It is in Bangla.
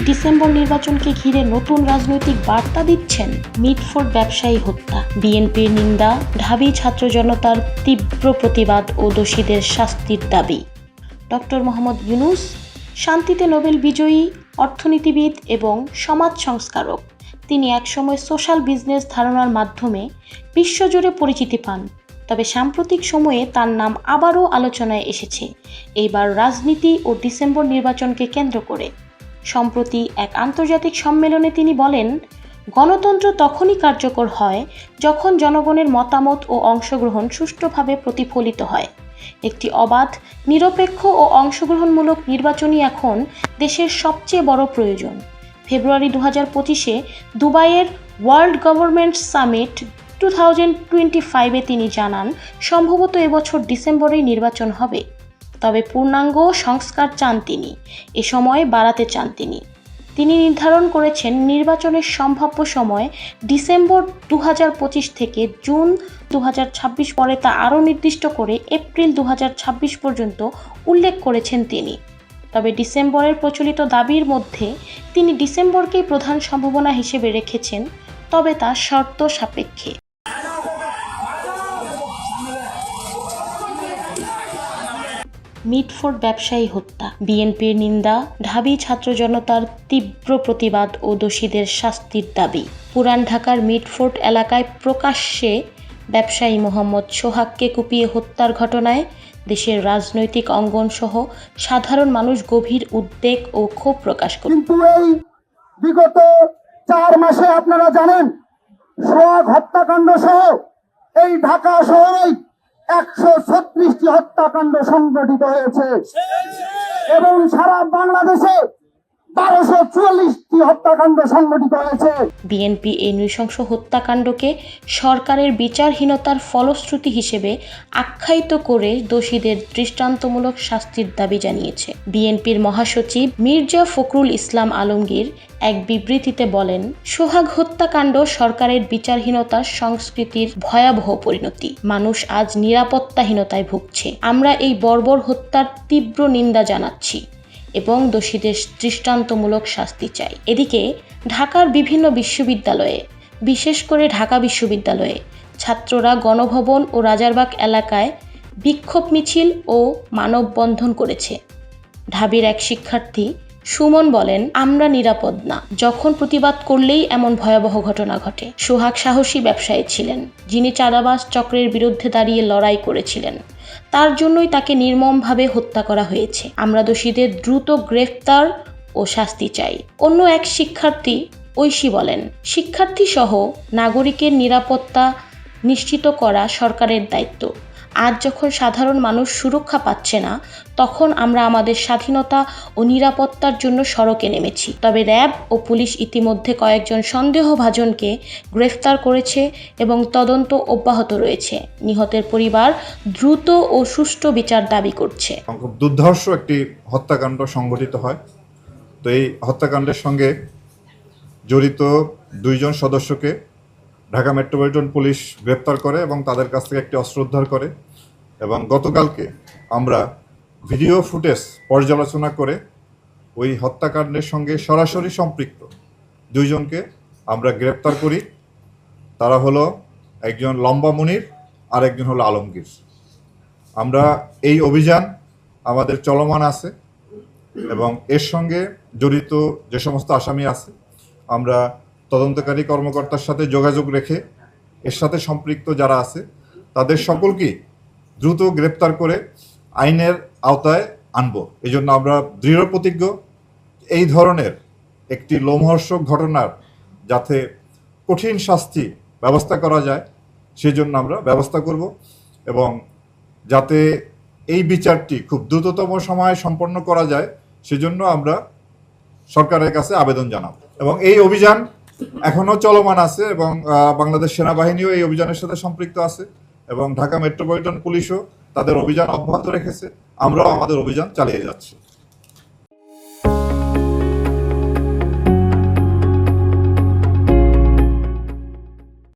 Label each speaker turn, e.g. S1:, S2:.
S1: ডিসেম্বর নির্বাচনকে ঘিরে নতুন রাজনৈতিক বার্তা দিচ্ছেন? মিটফোর্ড ব্যবসায়ী হত্যা। বিএনপির নিন্দা, ঢাবি ছাত্র জনতার তীব্র প্রতিবাদ ও দোষীদের শাস্তির দাবি। ডক্টর মোহাম্মদ ইউনুস, শান্তিতে নোবেল বিজয়ী, অর্থনীতিবিদ এবং সমাজ সংস্কারক। তিনি একসময় সোশ্যাল বিজনেস ধারণার মাধ্যমে বিশ্বজুড়ে পরিচিতি পান। তবে সাম্প্রতিক সময়ে তার নাম আবারও আলোচনায় এসেছে। এইবার রাজনীতি ও ডিসেম্বর নির্বাচনকে কেন্দ্র করে। সম্প্রতি এক আন্তর্জাতিক সম্মেলনে তিনি বলেন, গণতন্ত্র তখনই কার্যকর হয় যখন জনগণের মতামত ও অংশগ্রহণ সুষ্ঠুভাবে প্রতিফলিত হয়। একটি অবাধ, নিরপেক্ষ ও অংশগ্রহণমূলক নির্বাচনই এখন দেশের সবচেয়ে বড় প্রয়োজন। ফেব্রুয়ারি দু হাজার পঁচিশে দুবাইয়ের world government summit two thousand twenty ফাইভে তিনি জানান, সম্ভবত এবছর ডিসেম্বরেই নির্বাচন হবে। তবে পূর্ণাঙ্গ সংস্কার চান তিনি, এ সময় বাড়াতে চান তিনি। তিনি নির্ধারণ করেছেন নির্বাচনের সম্ভাব্য সময় ডিসেম্বর দু থেকে জুন দু পরে তা আরও নির্দিষ্ট করে এপ্রিল দু পর্যন্ত উল্লেখ করেছেন তিনি। তবে ডিসেম্বরের প্রচলিত দাবির মধ্যে তিনি ডিসেম্বরকেই প্রধান সম্ভাবনা হিসেবে রেখেছেন, তবে তা শর্ত সাপেক্ষে। মিটফোর্ড ব্যবসায়ী হত্যা। বিএনপির নিন্দা, ঢাবি ছাত্র জনতার তীব্র প্রতিবাদ ও দোষীদের শাস্তির দাবি। পুরান ঢাকার মিটফোর্ড এলাকায় প্রকাশ্যে ব্যবসায়ী মোহাম্মদ সোহাগকে কুপিয়ে হত্যার ঘটনায় দেশের রাজনৈতিক অঙ্গন সহ সাধারণ মানুষ গভীর উদ্বেগ ও ক্ষোভ প্রকাশ করে
S2: বিগত চার মাসে আপনারা জানেন, সোহাগ হত্যাকাণ্ড সহ এই ঢাকা শহরেই একশো ছত্রিশটি হত্যাকাণ্ড সংগঠিত হয়েছে। এবং সারা বাংলাদেশে বারোশো চুয়াল্লিশটি হত্যাকাণ্ড সংঘটিত হয়েছে।
S1: বিএনপি এই নৃশংস হত্যাকাণ্ডকে সরকারের বিচারহীনতার ফলশ্রুতি হিসেবে আখ্যায়িত করে দোষীদের দৃষ্টান্তমূলক শাস্তির দাবি জানিয়েছে। বিএনপির মহাসচিব মির্জা ফখরুল ইসলাম আলমগীর এক বিবৃতিতে বলেন, সোহাগ হত্যাকাণ্ড সরকারের বিচারহীনতার সংস্কৃতির ভয়াবহ পরিণতি। মানুষ আজ নিরাপত্তাহীনতায় ভুগছে। আমরা এই বর্বর হত্যার তীব্র নিন্দা জানাচ্ছি। এবং দোষীদের দৃষ্টান্তমূলক শাস্তি চাই। এদিকে ঢাকার বিভিন্ন বিশ্ববিদ্যালয়ে, বিশেষ করে ঢাকা বিশ্ববিদ্যালয়ে, ছাত্ররা গণভবন ও রাজারবাগ এলাকায় বিক্ষোভ মিছিল ও মানববন্ধন করেছে। ঢাবির এক শিক্ষার্থী সুমন বলেন, আমরা নিরাপদ না। যখন প্রতিবাদ করলেই এমন ভয়াবহ ঘটনা ঘটে। সোহাগ সাহসী ব্যবসায়ী ছিলেন, যিনি চাঁদাবাস চক্রের বিরুদ্ধে দাঁড়িয়ে লড়াই করেছিলেন। তার জন্যই তাকে নির্মমভাবে হত্যা করা হয়েছে। আমরা দোষীদের দ্রুত গ্রেফতার ও শাস্তি চাই। অন্য এক শিক্ষার্থী, ঐশী বলেন শিক্ষার্থী সহ নাগরিকের নিরাপত্তা নিশ্চিত করা সরকারের দায়িত্ব। আজ যখন সাধারণ মানুষ সুরক্ষা পাচ্ছে না, তখন আমরা আমাদের স্বাধীনতা ও নিরাপত্তার জন্য সড়কে নেমেছি। তবে র্যাব ও পুলিশ ইতিমধ্যে কয়েকজন সন্দেহভাজনকে গ্রেফতার করেছে এবং তদন্ত অব্যাহত রয়েছে। নিহতের পরিবার দ্রুত ও সুষ্ঠু বিচার দাবি করছে।
S3: দুর্ধর্ষ একটি হত্যাকাণ্ড সংঘটিত হয়। তো এই হত্যাকাণ্ডের সঙ্গে জড়িত দুইজন সদস্যকে ঢাকা মেট্রোপলিটন পুলিশ গ্রেপ্তার করে এবং তাদের কাছ থেকে একটি অস্ত্র উদ্ধার করে এবং গতকালকে আমরা ভিডিও ফুটেজ পর্যালোচনা করে ওই হত্যাকাণ্ডের সঙ্গে সরাসরি সম্পৃক্ত দুইজনকে আমরা গ্রেপ্তার করি। তারা হলো একজন লম্বা মুনির আর একজন হলো আলমগীর। আমরা এই অভিযান আমাদের চলমান আছে এবং এর সঙ্গে জড়িত যে সমস্ত আসামি আছে, আমরা তদন্তকারী কর্মকর্তার সাথে যোগাযোগ রেখে এর সাথে সম্পৃক্ত যারা আছে, তাদের সকলকেই দ্রুত গ্রেপ্তার করে আইনের আওতায় আনব। এই জন্য আমরা দৃঢ় প্রতিজ্ঞ, এই ধরনের একটি লোমহর্ষক ঘটনার যাতে কঠিন শাস্তি ব্যবস্থা করা যায়, সেজন্য আমরা ব্যবস্থা করব এবং যাতে এই বিচারটি খুব দ্রুততম সময়ে সম্পন্ন করা যায়, সেজন্য আমরা সরকারের কাছে আবেদন জানাব। এবং এই অভিযান এখনও চলমান আছে এবং বাংলাদেশ সেনাবাহিনীও এই অভিযানের সাথে সম্পৃক্ত আছে এবং ঢাকা মেট্রোপলিটন পুলিশও তাদের অভিযান অব্যাহত রেখেছে। আমরাও আমাদের অভিযান চালিয়ে যাচ্ছি।